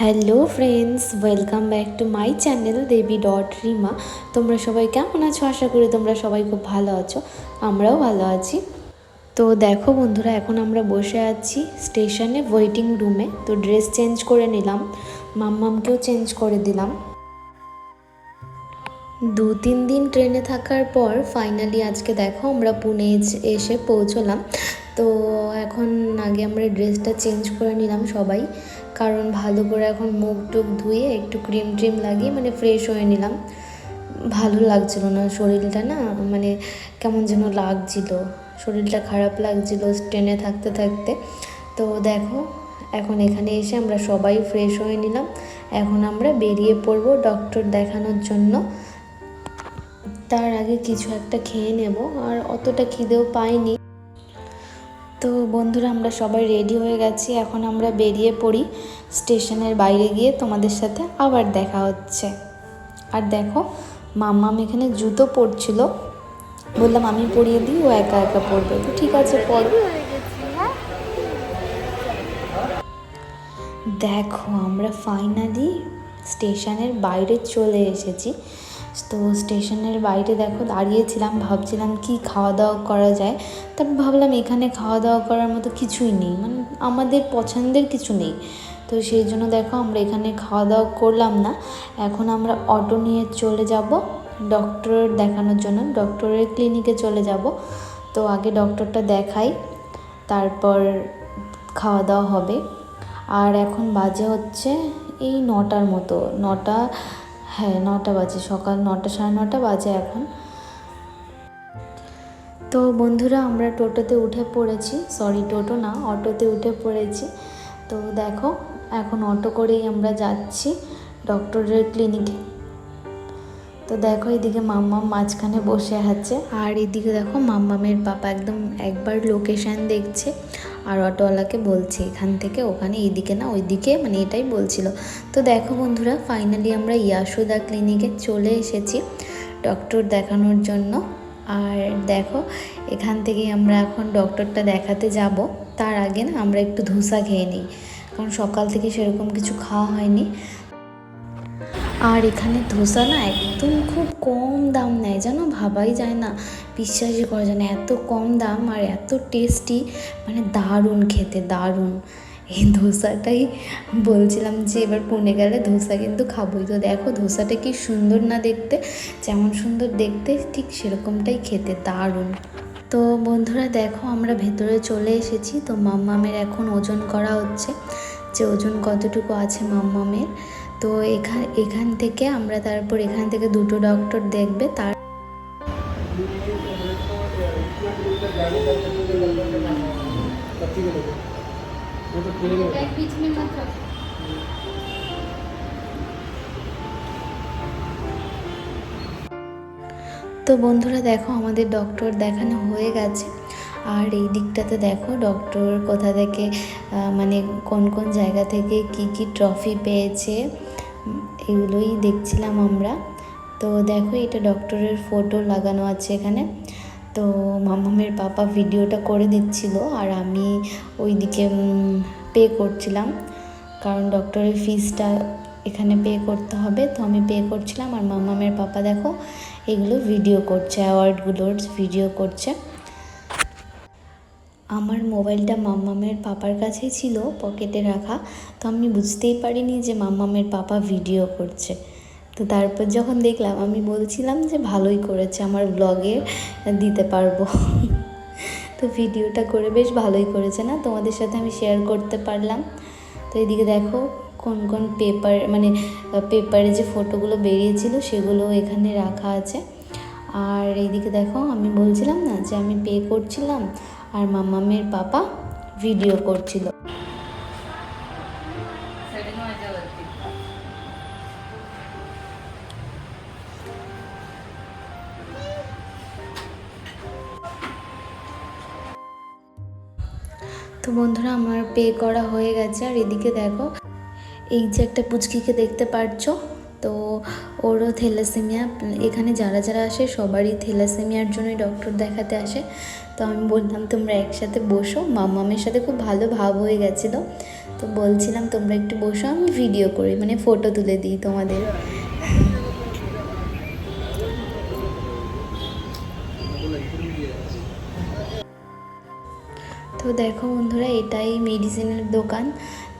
Hello friends welcome back to my channel Debi dot Rima তোমরা সবাই কেমন আছো? আশা করি তোমরা সবাই খুব ভালো আছো। আমরাও ভালো আছি। তো দেখো বন্ধুরা, এখন আমরা বসে আছি স্টেশনে ওয়েটিং রুমে তো ড্রেস চেঞ্জ করে নিলাম। মাম্মামকেও চেঞ্জ করে দিলাম। দু তিন দিন ট্রেনে থাকার পর ফাইনালি আজকে দেখো আমরা পুনে এসে পৌঁছলাম। তো এখন আগে আমরা ড্রেসটা চেঞ্জ করে নিলাম সবাই। কারণ ভালো করে এখন মুখ টুক ধুয়ে একটু ক্রিম ট্রিম লাগিয়ে মানে ফ্রেশ হয়ে নিলাম। ভালো লাগছিল না শরীরটা না মানে কেমন যেন লাগছিল। শরীরটা খারাপ লাগছিল ট্রেনে থাকতে থাকতে। তো দেখো, এখন এখানে এসে আমরা সবাই ফ্রেশ হয়ে নিলাম। এখন আমরা বেরিয়ে পড়ব ডক্টর দেখানোর জন্য। তার আগে কিছু একটা খেয়ে নেব, আর অতটা খিদেও পাইনি। তো বন্ধুরা, আমরা সবাই রেডি হয়ে গেছি। এখন আমরা বেরিয়ে পড়ি স্টেশনের বাইরে গিয়ে তোমাদের সাথে আবার দেখা হচ্ছে। আর দেখো, মাম্মাম এখানে জুতো পরছিল। বললাম, আমি পরিয়ে দিই, ও একা একা পরবে। তো ঠিক আছে, পর। দেখো, আমরা ফাইনালি স্টেশনের বাইরে চলে এসেছি। তো স্টেশনের বাইরে দেখো দাঁড়িয়েছিলাম, ভাবছিলাম কি খাওয়া দাওয়া করা যায়। তারপর ভাবলাম এখানে খাওয়া দাওয়া করার মতো কিছুই নেই মানে আমাদের পছন্দের কিছু নেই। তো সেই জন্য দেখো আমরা এখানে খাওয়া দাওয়া করলাম না। এখন আমরা অটো নিয়ে চলে যাব ডক্টর দেখানোর জন্য, ডক্টরের ক্লিনিকে চলে যাব। তো আগে ডক্টরটা দেখাই, তারপর খাওয়া দাওয়া হবে। আর এখন বাজে হচ্ছে এই নটার মতো, নটা হ্যাঁ নটা বাজে, সকাল নটা, সাড়ে নটা বাজে এখন। তো বন্ধুরা, আমরা টোটোতে উঠে পড়েছি। সরি টোটো না, অটোতে উঠে পড়েছি। তো দেখো, এখন অটো করেই আমরা যাচ্ছি ডক্টরের ক্লিনিকে তো দেখো, এদিকে মাম্মাম মাঝখানে বসে আছে। আর এদিকে দেখো, মাম্মামের পাপা একদম একবার লোকেশান দেখছে। আর অটোওয়ালাকে বলছে, এখান থেকে ওখানে এইদিকে না, ওইদিকে মানে এটাই বলছিল। তো দেখো বন্ধুরা ফাইনালি আমরা ইয়াসুদা ক্লিনিকে চলে এসেছি ডক্টর দেখানোর জন্য। আর দেখো, এখান থেকে আমরা এখন ডক্টরটা দেখাতে যাব। তার আগে না আমরা একটু ধোসা খেয়ে নিই, কারণ সকাল থেকে সেরকম কিছু খাওয়া হয়নি। আর এখানে ধোসা না একদম খুব কম দাম নেয়, জানো? ভাবাই যায় না। বিশ্বাসই করা যায় না, এত কম দাম আর এত টেস্টি মানে দারুণ খেতে, দারুণ। এই ধোসাটাই বলছিলাম যে এবার পুনে গেলে ধোসা কিন্তু খাবোই। তো দেখো ধোসাটা কি সুন্দর না দেখতে? যেমন সুন্দর দেখতে, ঠিক সেরকমটাই খেতে, দারুণ। তো বন্ধুরা দেখো আমরা ভেতরে চলে এসেছি। তো মাম্মামের এখন ওজন করা হচ্ছে, যে ওজন কতটুকু আছে মাম্মামের? তো এখান এখান থেকে আমরা তারপর এখান থেকে দুটো ডক্টর দেখবে, তার তো বন্ধুরা দেখো আমাদের ডক্টর দেখানো হয়ে গেছে। আর এই দিকটাতে দেখো ডক্টর কোথা থেকে মানে কোন কোন জায়গা থেকে কি কি ট্রফি পেয়েছে। এগুলোই দেখছিলাম আমরা। তো দেখো, এটা ডক্টরের ফটো লাগানো আছে এখানে। তো মামামের পাপা ভিডিওটা করে দিচ্ছিল আর আমি ওইদিকে পে করছিলাম। কারণ ডক্টরের ফিসটা এখানে পে করতে হবে, তো আমি পে করছিলাম। আর মামামের পাপা দেখো, এগুলো ভিডিও করছে অ্যাওয়ার্ডগুলোর ভিডিও করছে। আমার মোবাইলটা মাম্মামের পাপার কাছেই ছিল, পকেটে রাখা। তো আমি বুঝতেই পারিনি যে মাম্মামের পাপা ভিডিও করছে। তো তারপর যখন দেখলাম, আমি বলছিলাম যে ভালোই করেছে, আমার ব্লগে দিতে পারব। তো ভিডিওটা করে বেশ ভালোই করেছে না? তোমাদের সাথে আমি শেয়ার করতে পারলাম। তো এদিকে দেখো, কোন কোন পেপার মানে পেপারে যে ফটোগুলো বেরিয়েছিল, সেগুলো এখানে রাখা আছে। আর এইদিকে দেখো, আমি বলছিলাম না যে আমি পে করছিলাম। আর মামামের পাপা ভিডিও করছিল। তো বন্ধুরা, আমার পে করা হয়ে গেছে। আর এদিকে দেখো, এই যে একটা পুচকিকে দেখতে পারছ। তো ওরও থ্যালাসেমিয়া, এখানে যারা যারা আসে সবারই থ্যালাসেমিয়ার জন্যই ডক্টর দেখাতে আসে। তো আমি বললাম, তোমরা একসাথে বসো। মামামের সাথে খুব ভালো ভাব হয়ে গেছিল। তো বলছিলাম, তোমরা একটু বসো, আমি ভিডিও করি মানে ফটো তুলে দিই তোমাদের। তো দেখো বন্ধুরা, এটাই মেডিসিনের দোকান।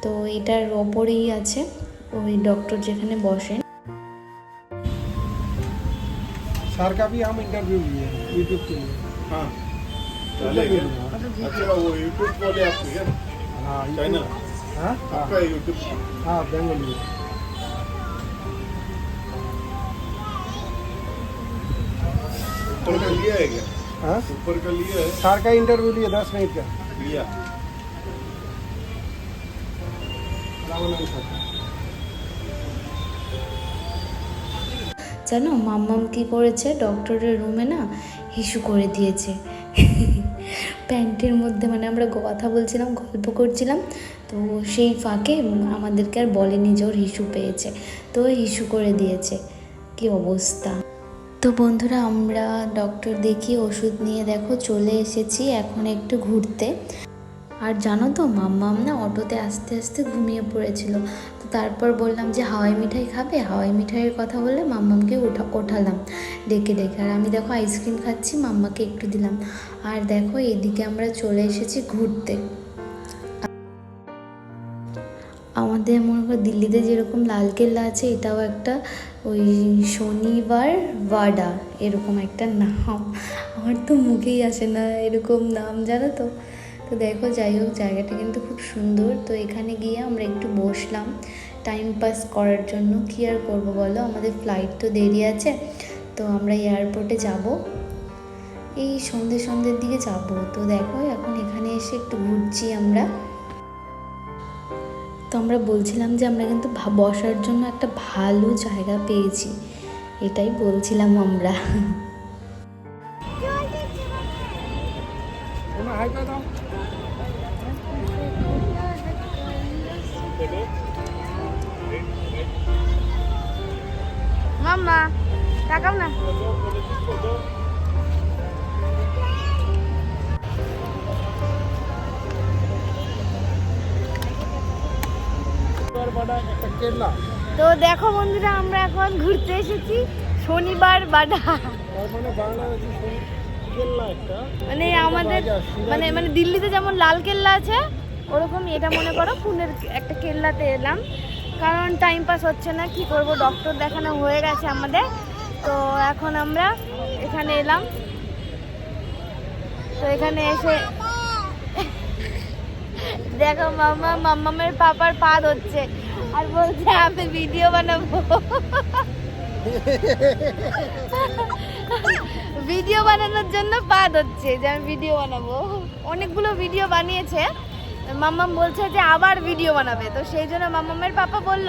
তো এটার ওপরেই আছে ওই ডক্টর যেখানে বসেন। सर का भी हम इंटरव्यू लिए यूट्यूब के लिए। हाँ। चलेगा। अच्छा वो यूट्यूब वाले आपके हाँ? चैनल हाँ? आपका यूट्यूब हाँ बेंगलुरु ऊपर का लिया है क्या? हाँ? ऊपर का लिया है? सर का इंटरव्यू लिए दस मिनट का। लिया। सर জানো, মাম্মাম কি করেছে? ডক্টরের রুমে না হিসু করে দিয়েছে। প্যান্টের মধ্যে মানে আমরা কথা বলছিলাম, গল্প করছিলাম, তো সেই ফাঁকে আমাদেরকে আর বলেনি যে ওর হিসু পেয়েছে। তো হিসু করে দিয়েছে। কি অবস্থা? তো বন্ধুরা, আমরা ডক্টর দেখিয়ে ওষুধ নিয়ে দেখো, চলে এসেছি এখন একটু ঘুরতে। আর জানো তো, মাম্মাম না অটোতে আস্তে আস্তে ঘুমিয়ে পড়েছিল। তো তারপর বললাম যে, হাওয়াই মিঠাই খাবে? হাওয়াই মিঠাইয়ের কথা বলে মাম্মামকে ওঠা ওঠালাম ডেকে ডেকে। আর আমি দেখো আইসক্রিম খাচ্ছি, মাম্মাকে একটু দিলাম। আর দেখো এদিকে আমরা চলে এসেছি ঘুরতে। আমাদের মনে করো দিল্লিতে যেরকম লালকেল্লা আছে, এটাও একটা ওই শনিবার ওয়াডা, এরকম একটা নাম। আমার তো মুখেই আসে না এরকম নাম, জানো তো? তো দেখো, যাই হোক, জায়গাটা কিন্তু খুব সুন্দর। তো এখানে গিয়ে আমরা একটু বসলাম। টাইম পাস করার জন্য কী আর করব বলো? আমাদের ফ্লাইট তো দেরি আছে। তো আমরা এয়ারপোর্টে যাব। এই সন্ধ্যে সন্ধ্যের দিকে যাব। তো দেখো, এখন এখানে এসে একটু ঘুরছি আমরা। তো আমরা বলছিলাম যে আমরা কিন্তু বসার জন্য একটা ভালো জায়গা পেয়েছি। এটাই বলছিলাম আমরা। তো দেখো বন্ধুরা, আমরা এখন ঘুরতে এসেছি শনিবার বাডা মানে আমাদের মানে মানে দিল্লিতে যেমন লাল কেল্লা আছে ওরকম এটা মনে করো, পুনের একটা কেল্লাতে এলাম। কারণ টাইম পাস হচ্ছে না, কি করব? ডক্টর দেখানো হয়ে গেছে আমাদের। তো এখন আমরা এখানে এলাম। তো এখানে এসে দেখো মামা মাম্মামের পাপার পা ধরছে আর বলছে, আমি ভিডিও বানাবো। ভিডিও বানানোর জন্য পা ধরছে যে, আমি ভিডিও বানাবো। অনেকগুলো ভিডিও বানিয়েছে। মাম্মাম বলছে যে, আবার ভিডিও বানাবে। তো সেই জন্য মাম্মামের পাপা বলল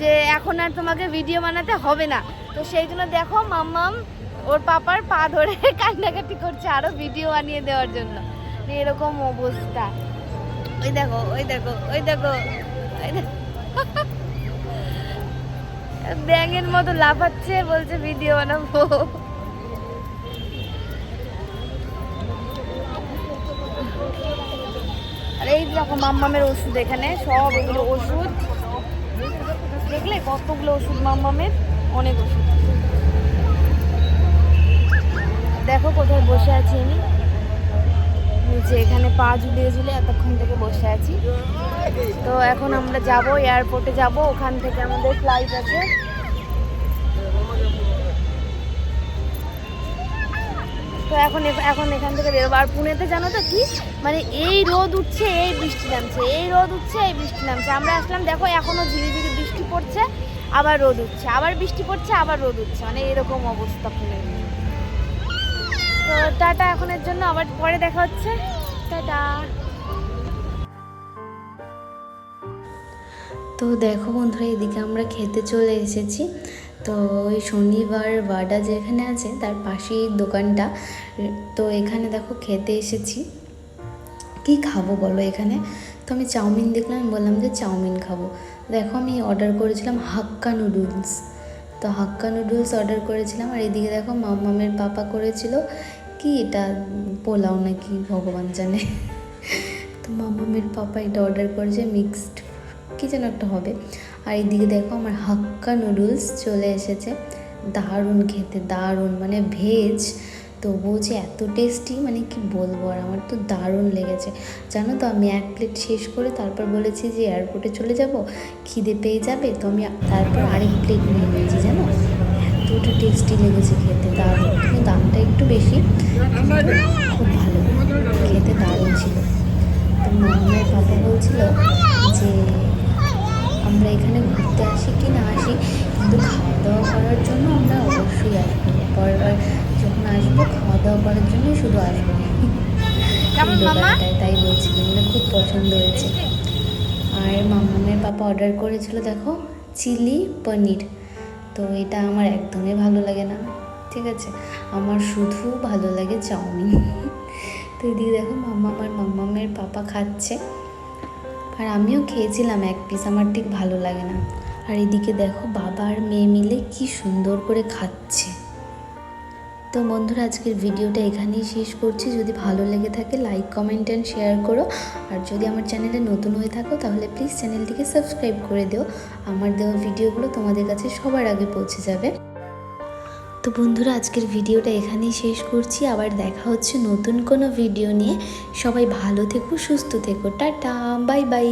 যে, এখন আর তোমাকে ভিডিও বানাতে হবে না। তো সেই জন্য দেখো মাম্মাম, ওর পাপার পা ধরে কান্নাকাটি করছে আরও ভিডিও বানিয়ে দেওয়ার জন্য। এরকম অবস্থা। ওই দেখো ওই দেখো ওই দেখো ব্যাঙের মতো লাফাচ্ছে, বলছে ভিডিও বানাবো। আর এই দেখো মাম্মামের ওষুধ এখানে, সব এগুলো ওষুধ। দেখলে কতগুলো ওষুধ মাম্মামের? অনেক ওষুধ দেখো কোথায় বসে আছি আমি। নিচে এখানে পা ঝুলিয়ে ঝুলে এতক্ষণ থেকে বসে আছি। তো এখন আমরা যাব এয়ারপোর্টে যাব। ওখান থেকে আমাদের ফ্লাইট আছে। তো এখন এখন এখান থেকে বেরোবো। আর পুনেতে জানো তো কি? মানে এই রোদ উঠছে, এই বৃষ্টি নামছে। এই রোদ উঠছে, এই বৃষ্টি নামছে। আমরা আসলাম, দেখো এখনও ধীরে ধীরে বৃষ্টি পড়ছে। আবার রোদ উঠছে, আবার বৃষ্টি পড়ছে, আবার রোদ উঠছে মানে এরকম অবস্থা পুনে তো টাটা এখনের জন্য, আবার পরে দেখা হচ্ছে। টাটা। তো দেখো বন্ধুরা, এদিকে আমরা খেতে চলে এসেছি। তো ওই শনিবার বাডা যেখানে আছে, তার পাশেই দোকানটা। তো এখানে দেখো খেতে এসেছি। কি খাব বলো এখানে? তো আমি চাউমিন দেখলাম বললাম যে চাউমিন খাব। দেখো আমি অর্ডার করেছিলাম হাক্কা নুডলস তো হাক্কা নুডলস অর্ডার করেছিলাম, আর এদিকে দেখো মামামের পাপা করেছিল। কি এটা? পোলাও নাকি? ভগবান জানে। তো মামামের পাপা এটা অর্ডার করেছে মিক্সড কী যেন একটা হবে। আর এদিকে দেখো আমার হাক্কা নুডলস চলে এসেছে। দারুণ খেতে, দারুণ মানে ভেজ তবুও যে এত টেস্টি মানে কি বলব আর আমার তো দারুণ লেগেছে। জানো তো আমি এক প্লেট শেষ করে তারপর বলেছি যে এয়ারপোর্টে চলে যাব, খিদে পেয়ে যাবে, তো আমি তারপর আরেক প্লেট নিয়ে নিয়েছি, জানো? এতটা টেস্টি লেগেছে খেতে, দারুণ। কিন্তু দামটা একটু বেশি খুব ভালো। খেতে দারুণ ছিল। তো মামার পাপা বলছিল যে, আমরা এখানে ঘুরতে আসি কি না আসি, কিন্তু খাওয়া দাওয়া করার জন্য আমরা অবশ্যই আসব। পরের আসব খাওয়া দাওয়া করার জন্যই শুধু আসব? তাই বলছিল মানে খুব পছন্দ হয়েছে। আর মামামের পাপা অর্ডার করেছিল দেখো চিলি পনির। তো এটা আমার একদমই ভালো লাগে না ঠিক আছে? আমার শুধু ভালো লাগে চাউমিন। তো এদিকে দেখো মাম্মা আমার মাম্মামের পাপা খাচ্ছে। আর আমিও খেয়েছিলাম এক পিস আমার ঠিক ভালো লাগে না। আর এদিকে দেখো বাবা আর মেয়ে মিলে কি সুন্দর করে খাচ্ছে। তো বন্ধুরা, আজকের ভিডিওটা এখানেই শেষ করছি। যদি ভালো লেগে থাকে লাইক কমেন্ট অ্যান্ড শেয়ার করো। আর যদি আমার চ্যানেলে নতুন হয়ে থাকো, তাহলে প্লিজ চ্যানেলটিকে সাবস্ক্রাইব করে দিও। আমার দেওয়া ভিডিওগুলো তোমাদের কাছে সবার আগে পৌঁছে যাবে। তো বন্ধুরা, আজকের ভিডিওটা এখানেই শেষ করছি। আবার দেখা হচ্ছে নতুন কোনো ভিডিও নিয়ে। সবাই ভালো থেকো, সুস্থ থেকো। Tata bye bye